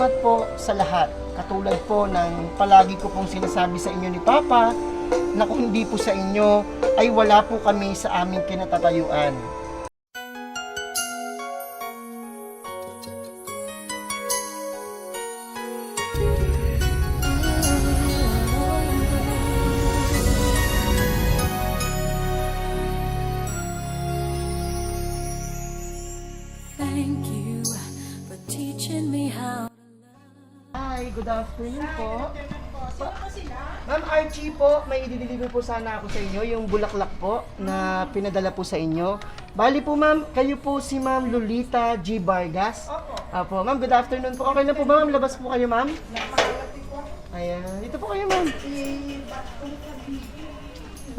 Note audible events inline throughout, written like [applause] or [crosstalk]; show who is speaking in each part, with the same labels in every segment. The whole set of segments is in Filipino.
Speaker 1: salamat po sa lahat. Katulad po ng palagi ko pong sinasabi sa inyo ni Papa na kung hindi po sa inyo ay wala po kami sa aming kinatatayuan. Afternoon po. Ma'am Archie po, may i-deliver po sana ako sa inyo, yung bulaklak po na pinadala po sa inyo. Bali po ma'am, kayo po si ma'am Lolita G. Vargas. Opo. Apo, ma'am, good afternoon po. Okay na po ba ma'am? Labas po kayo ma'am. Ayan, dito po kayo ma'am.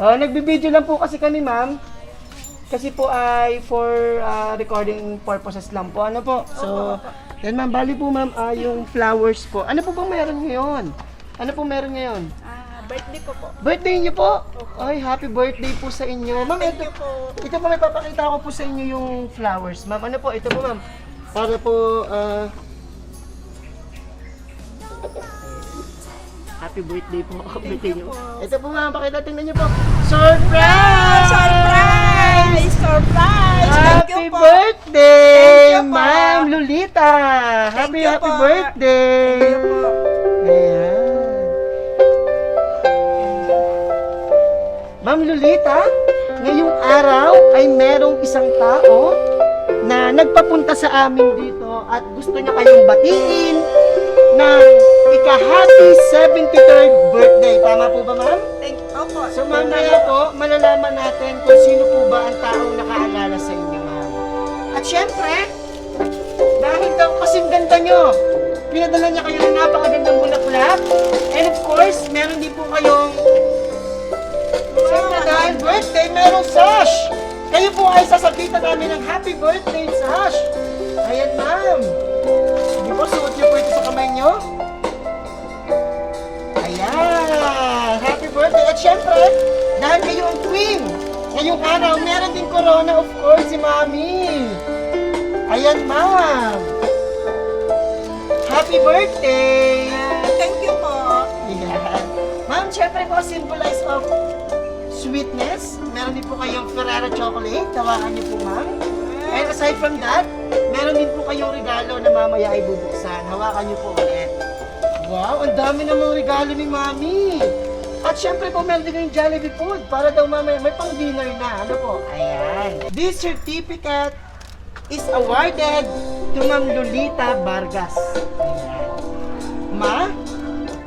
Speaker 1: Oh, nagbibideo lang po kasi kami ma'am. Kasi po ay for ah, recording purposes lang po. Ano po? So, yan ma'am, bali po ma'am, ah, yung flowers po. Ano po bang meron ngayon? Ano po meron ngayon?
Speaker 2: Ah, birthday ko po.
Speaker 1: Birthday niyo po? Ay, happy birthday po sa inyo. Ma'am, ito, ito po may papakita ko po sa inyo yung flowers. Ma'am, ano po? Ito po ma'am. Para po, ah, Happy birthday po. [laughs] birthday niyo. Ito po ma'am, pakita tingnan niyo po. Surprise!
Speaker 2: Surprise! Surprise! Thank you
Speaker 1: Happy
Speaker 2: po.
Speaker 1: birthday,
Speaker 2: Thank you po.
Speaker 1: Ma'am Lolita! Happy,
Speaker 2: you
Speaker 1: happy
Speaker 2: po.
Speaker 1: birthday!
Speaker 2: Thank you po.
Speaker 1: Ayan. Ma'am Lolita, ngayong araw ay merong isang tao na nagpapunta sa amin dito at gusto niya kayong batiin ng ika-happy 73rd birthday. Tama po ba, ma'am?
Speaker 2: Thank you po.
Speaker 1: So mamaya po, malalaman natin kung sino po ba ang taong nakaalala sa inyo, ma'am. At syempre, dahil daw kasing ganda nyo, pinadala niya kayo ng napakagandang bulaklak. And of course, meron din po kayong, syempre dahil birthday, merong sash. Kayo po ay sasabitan namin ng happy birthday sash. Ayan, ma'am. Sige po, suot niyo po ito sa kamay niyo. Ayan! Happy birthday! At syempre, dahil kayo ang queen, ngayong araw, meron din corona, of course, si Mami. Ayan, ma'am. Happy birthday!
Speaker 2: Ah, thank you po.
Speaker 1: Ayan. Ma'am, syempre po, symbolize of sweetness. Meron din po kayong Ferrero chocolate. Tawakan niyo po, ma'am. And aside from that, meron din po kayong regalo na mamaya ay bubuksan. Hawakan niyo po ulit. Wow, ang dami namang regalo ni Mami. At syempre po, meron din kayong Jollibee food para daw mamaya may pang dinner na. Ano po? Ayan. This certificate is awarded to Ma'am Lolita Vargas. Ayan. Ma,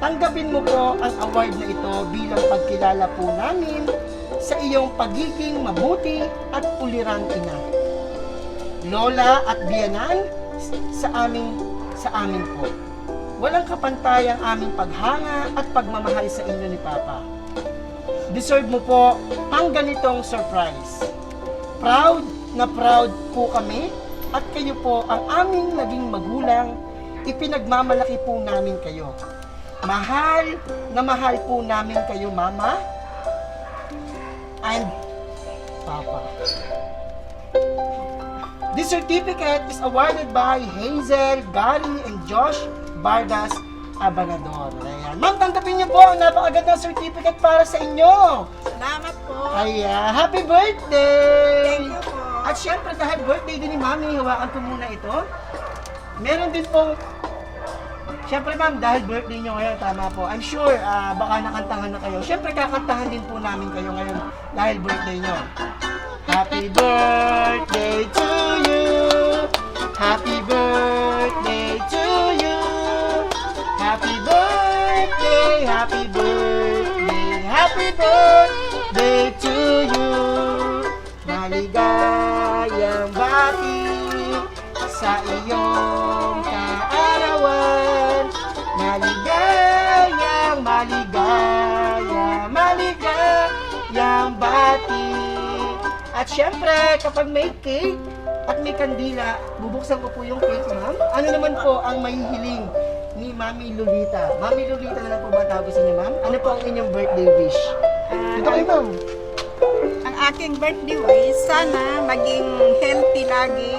Speaker 1: tanggapin mo po ang award na ito bilang pagkilala po namin sa iyong pagiging mabuti at ulirang ina. Lola at biyanan sa aming sa amin po. Walang kapantay ang aming paghanga at pagmamahal sa inyo ni Papa. Deserve mo po ang ganitong surprise. Proud na proud po kami at kayo po ang aming naging magulang. Ipinagmamalaki po namin kayo. Mahal na mahal po namin kayo, Mama and Papa. This certificate is awarded by Hazel, Gary, and Josh Vargas Abanador. Ayan. Ma'am, tanggapin niyo po ang napakagandang certificate para sa inyo.
Speaker 2: Salamat po.
Speaker 1: Ayan. Happy birthday!
Speaker 2: Thank you po.
Speaker 1: At syempre, dahil birthday din ni Mami, hawakan ko muna ito. Meron din pong, syempre ma'am, dahil birthday nyo ngayon, tama po. I'm sure, ah, baka nakantahan na kayo. Syempre, kakantahan din po namin kayo ngayon dahil birthday nyo. Happy birthday to you. Happy birthday happy birthday, happy birthday to you. Maligayang bati sa iyong kaarawan. Maligayang, maligaya, maligayang bati. At syempre, kapag may cake at may kandila, bubuksan ko po yung cake, ma'am. Ano naman po ang mahihiling ni Mami Lolita? Mami Lolita na lang po ba tawag sa inyo, ma'am? Ano po ang inyong birthday wish?
Speaker 2: Ah,
Speaker 1: Dito kayo, ma'am.
Speaker 2: ang aking birthday wish, sana maging healthy lagi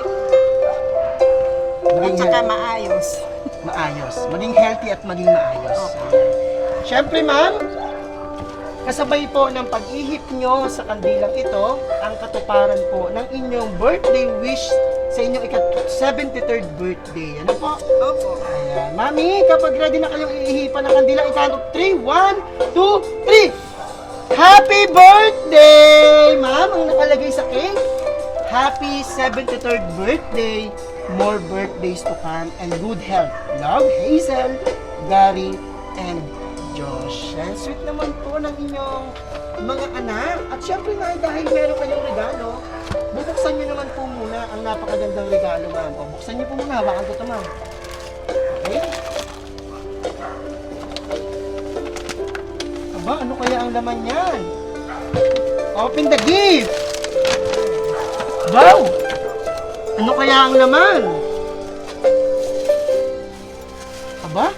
Speaker 2: at
Speaker 1: Maging
Speaker 2: saka
Speaker 1: healthy.
Speaker 2: maayos.
Speaker 1: maayos. Maging healthy at maging maayos. Siyempre, ma'am, kasabay po ng pag-ihip nyo sa kandilang ito, ang katuparan po ng inyong birthday wish sa inyong ika-73rd birthday. Ano po?
Speaker 2: Opo.
Speaker 1: Ayan. Mami, kapag ready na kayong iihipan ng kandila, ikano 3, 1, 2, 3! Happy birthday! Ma'am, ang nakalagay sa cake, Happy 73rd birthday! More birthdays to come and good health. Love, Hazel, Gary, and Josh. Yan, sweet naman po ng inyong mga anak. At syempre nga, dahil meron kayong regalo, bubuksan nyo naman po muna ang napakagandang regalo, ma'am. O, buksan nyo po muna. Hawakan ko ito, ma'am. Okay? Aba, ano kaya ang laman yan? Open the gift! Wow! Ano kaya ang laman? Aba?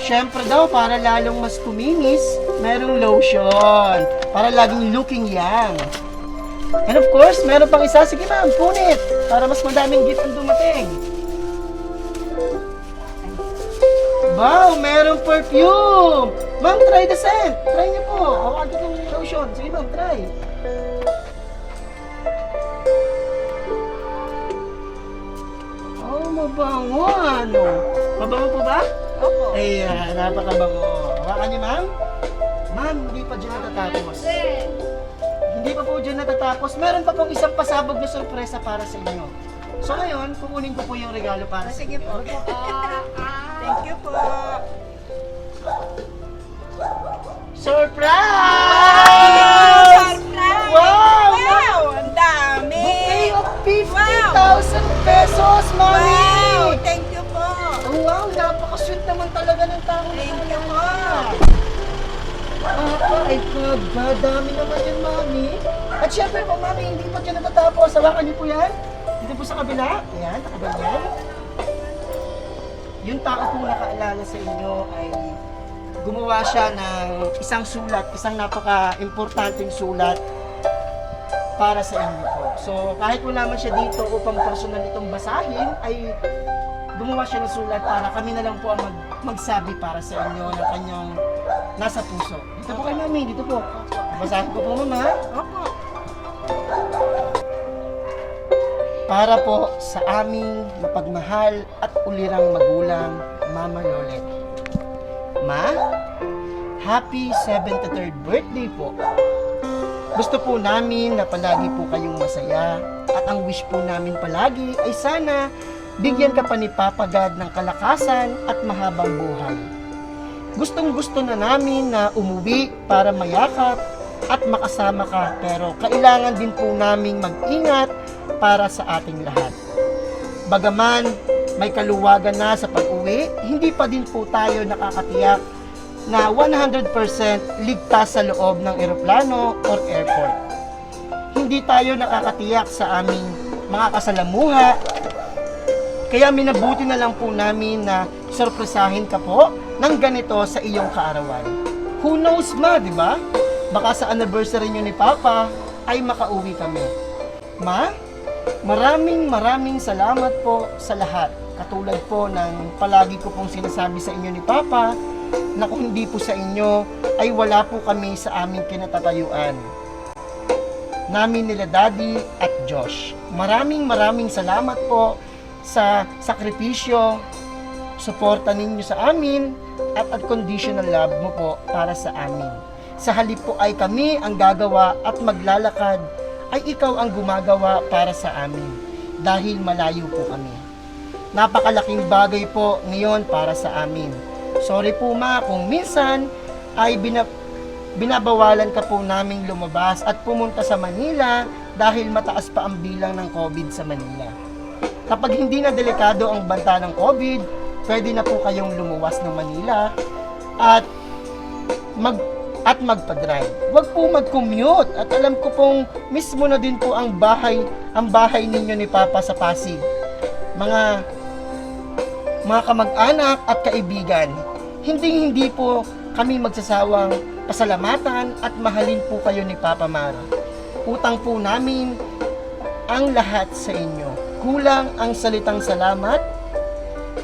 Speaker 1: Siyempre daw, para lalong mas kuminis, merong lotion. Para laging looking young. And of course, meron pang isa. Sige ma'am, punit. Para mas madaming gift ang dumating. Wow, merong perfume! Ma'am, try the scent. Try niyo po. Hawakan ko itong lotion. Sige ma'am, try. Oh, mabango ano. Mabango po ba?
Speaker 2: Opo.
Speaker 1: Ayan, napakabango. Hawakan niyo ma'am. Ma'am, hindi pa dyan natatapos. Hindi pa po dyan natatapos. Meron pa pong isang pasabog na sorpresa para sa inyo. So ngayon, kukunin ko po yung regalo para sa
Speaker 2: Sige
Speaker 1: inyo.
Speaker 2: po. Thank you po.
Speaker 1: Surprise! Ah, ay kaba, dami naman yun, mami. At syempre po, mami, hindi pa dyan natatapos. Hawakan niyo po yan. Dito po sa kabila. Ayan, nakabal yan. Yung tao po nakaalala sa inyo ay gumawa siya ng isang sulat, isang napaka-importanting sulat para sa inyo po. So, kahit wala man siya dito upang personal itong basahin, ay gumawa siya ng sulat para kami na lang po ang mag, magsabi para sa inyo ng kanyang nasa puso. Dito po kay mami, dito po. Basahin ko po mama.
Speaker 2: Opo.
Speaker 1: Para po sa aming mapagmahal at ulirang magulang, Mama Lolet. Ma, happy 73rd birthday po. Gusto po namin na palagi po kayong masaya at ang wish po namin palagi ay sana bigyan ka pa ni Papa God ng kalakasan at mahabang buhay. Gustong gusto na namin na umuwi para mayakap at makasama ka pero kailangan din po naming mag-ingat para sa ating lahat. Bagaman may kaluwagan na sa pag-uwi, hindi pa din po tayo nakakatiyak na 100% ligtas sa loob ng eroplano or airport. Hindi tayo nakakatiyak sa aming mga kasalamuha, kaya minabuti na lang po namin na sorpresahin ka po ng ganito sa iyong kaarawan. Who knows ma, di ba? Baka sa anniversary nyo ni Papa ay makauwi kami. Ma, maraming maraming salamat po sa lahat. Katulad po ng palagi ko pong sinasabi sa inyo ni Papa na kung hindi po sa inyo ay wala po kami sa aming kinatatayuan. Namin nila Daddy at Josh. Maraming maraming salamat po sa sakripisyo, suporta ninyo sa amin at unconditional love mo po para sa amin. Sa halip po ay kami ang gagawa at maglalakad ay ikaw ang gumagawa para sa amin dahil malayo po kami. Napakalaking bagay po ngayon para sa amin. Sorry po ma kung minsan ay bina- binabawalan ka po naming lumabas at pumunta sa Manila dahil mataas pa ang bilang ng COVID sa Manila. Kapag hindi na delikado ang banta ng COVID, pwede na po kayong lumuwas ng Manila at mag at magpa-drive. Huwag po mag-commute at alam ko pong mismo na din po ang bahay ang bahay ninyo ni Papa sa Pasig. Mga mga kamag-anak at kaibigan. Hindi hindi po kami magsasawang pasalamatan at mahalin po kayo ni Papa Mara. Utang po namin ang lahat sa inyo. Kulang ang salitang salamat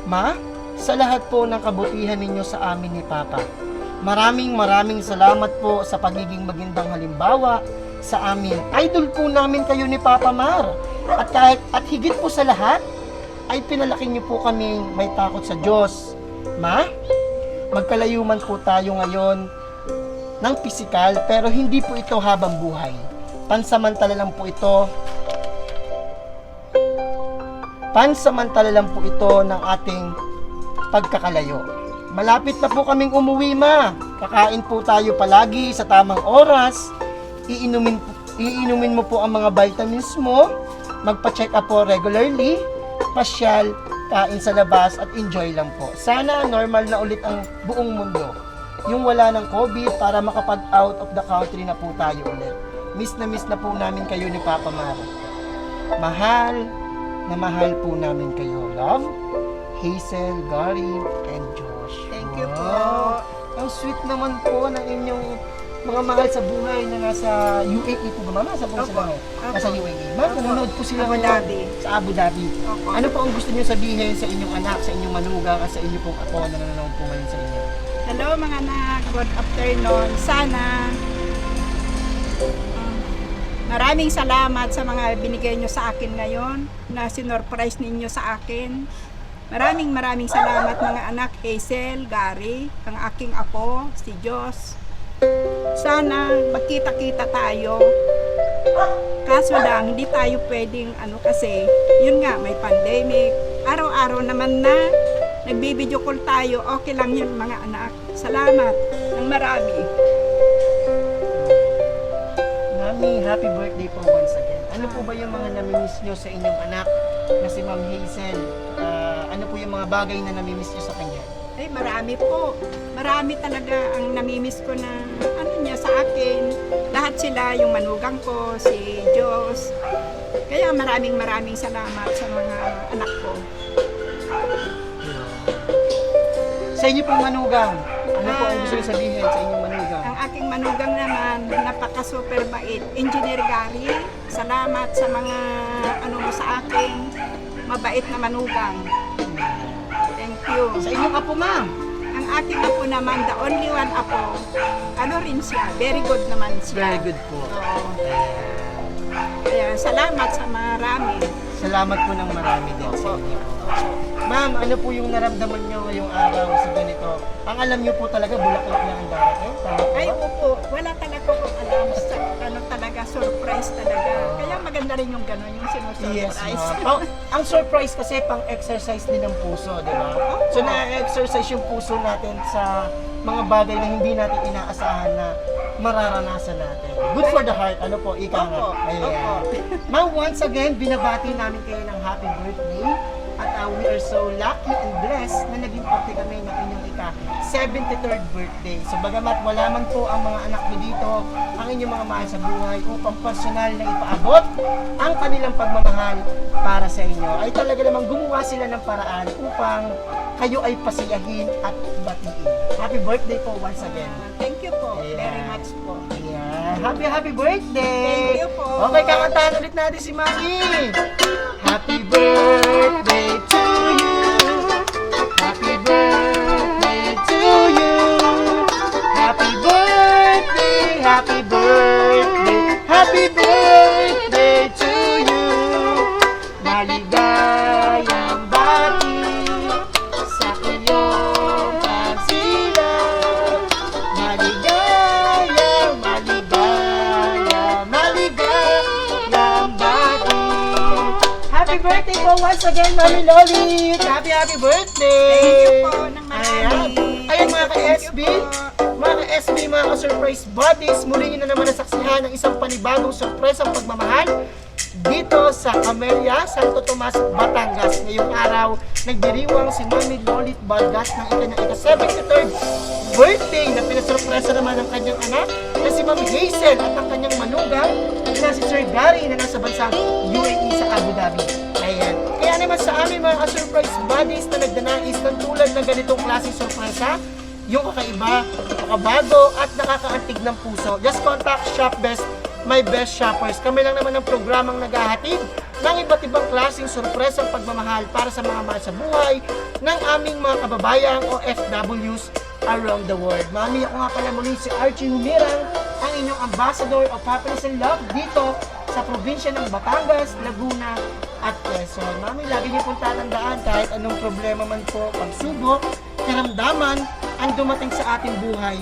Speaker 1: Ma, sa lahat po ng kabutihan ninyo sa amin ni Papa. Maraming maraming salamat po sa pagiging magandang halimbawa sa amin. Idol po namin kayo ni Papa Mar. At kahit at higit po sa lahat, ay pinalaki niyo po kami may takot sa Diyos. Ma, magkalayuman po tayo ngayon ng pisikal pero hindi po ito habang buhay. Pansamantala lang po ito pansamantala lang po ito ng ating pagkakalayo. Malapit na po kaming umuwi, ma. Kakain po tayo palagi sa tamang oras. Iinumin, iinumin mo po ang mga vitamins mo. Magpa-check up po regularly. Pasyal, kain sa labas at enjoy lang po. Sana normal na ulit ang buong mundo. Yung wala ng COVID para makapag out of the country na po tayo ulit. Miss na miss na po namin kayo ni Papa Mara. Mahal na mahal po namin kayo. Love, Hazel, Gary, and Josh.
Speaker 2: Thank you po.
Speaker 1: Ang sweet naman po ng inyong mga mahal sa buhay na nasa UAE po ba, mama? Nasa po sila ngayon? Nasa UAE. Ma'am, nanonood po sila
Speaker 2: Abu Dhabi.
Speaker 1: Sa Abu Dhabi.
Speaker 2: Opo.
Speaker 1: Ano po ang gusto niyo sabihin sa inyong anak, sa inyong manugang, at sa inyong pong apo na nanonood po ngayon sa inyo?
Speaker 2: Hello mga anak, good afternoon. Sana maraming salamat sa mga binigay nyo sa akin ngayon na sinorprise ninyo sa akin. Maraming maraming salamat mga anak Hazel, Gary, ang aking apo, si Diyos. Sana magkita-kita tayo. Kaso lang, hindi tayo pwedeng ano kasi, yun nga, may pandemic. Araw-araw naman na, nagbibideo call tayo, okay lang yun mga anak. Salamat ng marami.
Speaker 1: Mami, happy birthday po once again. Ano po ba yung mga namimiss nyo sa inyong anak na si Ma'am Hazel? Ah, ano po yung mga bagay na namimiss nyo sa kanya?
Speaker 2: Ay, marami po. Marami talaga ang namimiss ko na ano niya sa akin. Lahat sila, yung manugang ko, si Diyos. Kaya maraming maraming salamat sa mga anak ko.
Speaker 1: Sa inyo pong manugang, ano po ang gusto nyo sabihin sa inyong manugang?
Speaker 2: Aking manugang naman, napaka-super bait. Engineer Gary, salamat sa mga ano mo sa akin. Mabait na manugang. Thank you.
Speaker 1: Sa inyong apo, ma'am.
Speaker 2: Ang aking apo naman, the only one apo, ano rin siya, very good naman siya.
Speaker 1: Very good po.
Speaker 2: Oo. Kaya salamat sa marami.
Speaker 1: Salamat po ng marami din sa inyo. Ma'am, ano po yung naramdaman nyo ngayong araw sa ganito? Ang alam nyo po talaga, bulaklak lang ang darating. Tama po
Speaker 2: Ay, opo, wala talaga akong alam sa ano talaga, surprise talaga. Kaya maganda rin yung gano'n, yung
Speaker 1: Yes,
Speaker 2: sinusurprise.
Speaker 1: ma'am. Oh, ang surprise kasi pang exercise din ng puso, di ba? So na-exercise yung puso natin sa mga bagay na hindi natin inaasahan na mararanasan natin. Good for the heart, ano po, ika nga. Ayan. Ma'am, once again, binabati namin kayo ng happy birthday. At uh, we are so lucky and blessed na naging parte kami ng inyong ika 73rd birthday. So bagamat wala man po ang mga anak niyo dito, ang inyong mga mahal sa buhay upang personal na ipaabot ang kanilang pagmamahal para sa inyo, ay talaga namang gumawa sila ng paraan upang kayo ay pasiyahin at batiin. Happy birthday po once again.
Speaker 2: Thank you po,
Speaker 1: Ayan.
Speaker 2: very much po.
Speaker 1: Yeah. Happy, happy birthday!
Speaker 2: Thank you po.
Speaker 1: Okay, kakantahan ulit natin si Mami. Happy birthday once again, Mami Lolit! Happy, happy birthday!
Speaker 2: Thank you po ng marami.
Speaker 1: Ayan, Ayan mga ka-SB, mga ka-SB, mga ka-surprise buddies, muli nyo na naman nasaksihan ng isang panibagong surpresang pagmamahal dito sa Camellia, Santo Tomas, Batangas. Ngayong araw, nagdiriwang si Mami Lolit Baldas ng ikanyang ika-73rd birthday na pinasurpresa naman ng kanyang anak na si Ma'am Hazel at ang kanyang manugang na si Sir Gary na nasa bansang UAE sa Abu Dhabi. Ayan. Kaya naman sa amin mga ka-surprise buddies na nagdanais ng tulad ng ganitong klaseng sorpresa, yung kakaiba, makabago at nakakaantig ng puso. Just contact Shop Best my best shoppers. Kami lang naman ang programang naghahatid ng iba't ibang klaseng sorpresang pagmamahal para sa mga mahal sa buhay ng aming mga kababayang OFWs around the world. Mami, ako nga pala muli si Archie Humirang, ang inyong ambassador of happiness and love dito sa probinsya ng Batangas, Laguna, at Quezon. Mami, lagi niyo pong tatandaan kahit anong problema man po, pagsubok, karamdaman, ang dumating sa ating buhay.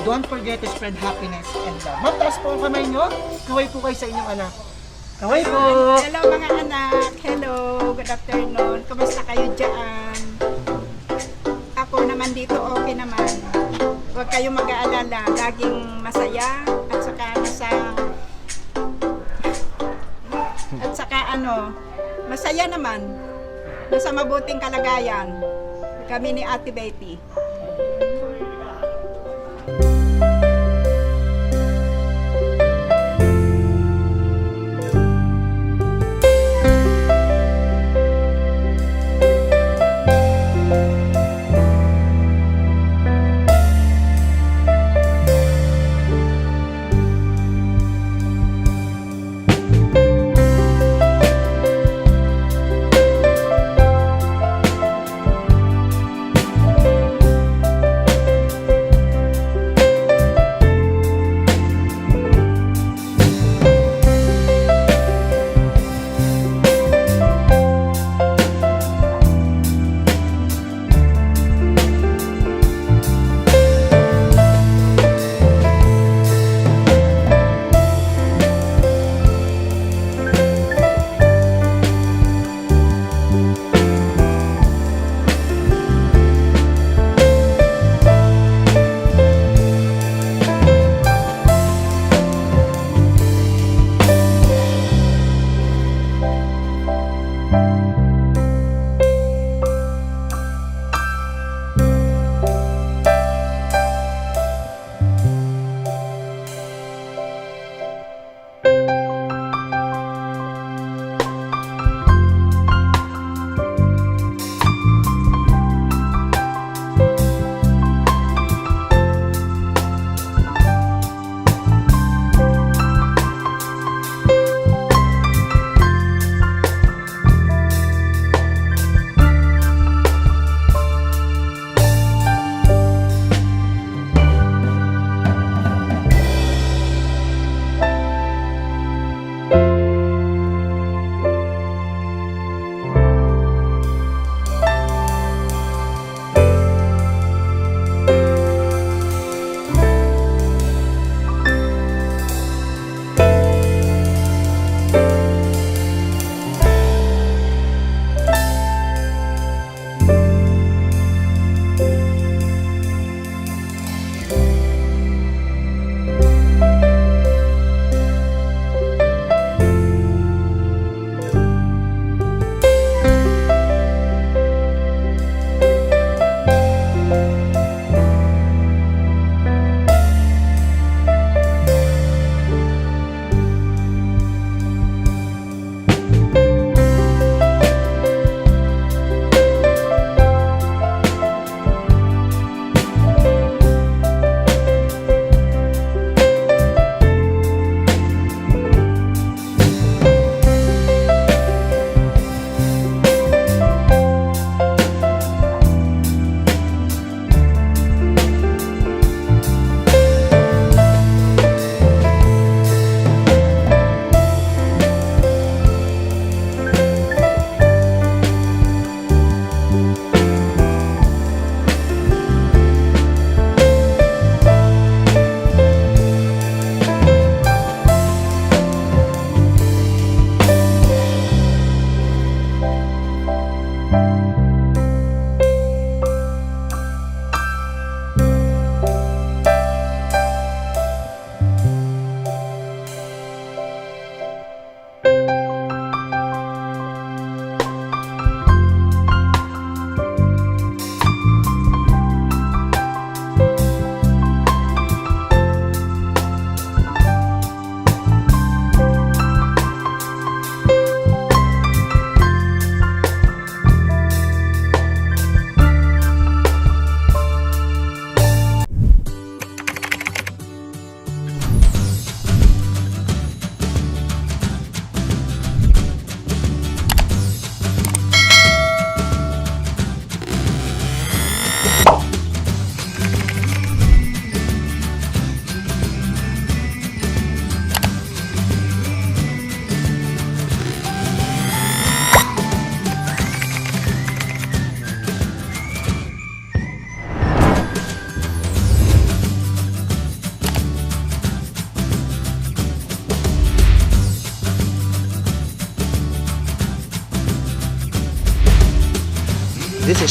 Speaker 1: Don't forget to spread happiness and love. Magtaas po ang kamay nyo. Kaway po kayo sa inyong anak. Kaway po!
Speaker 2: Hello mga anak. Hello. Good afternoon. Kumusta kayo dyan? Ako naman dito okay naman. Huwag kayong mag-aalala. Laging masaya at saka nasa ano, masaya naman. Nasa mabuting kalagayan. Kami ni Ate Betty.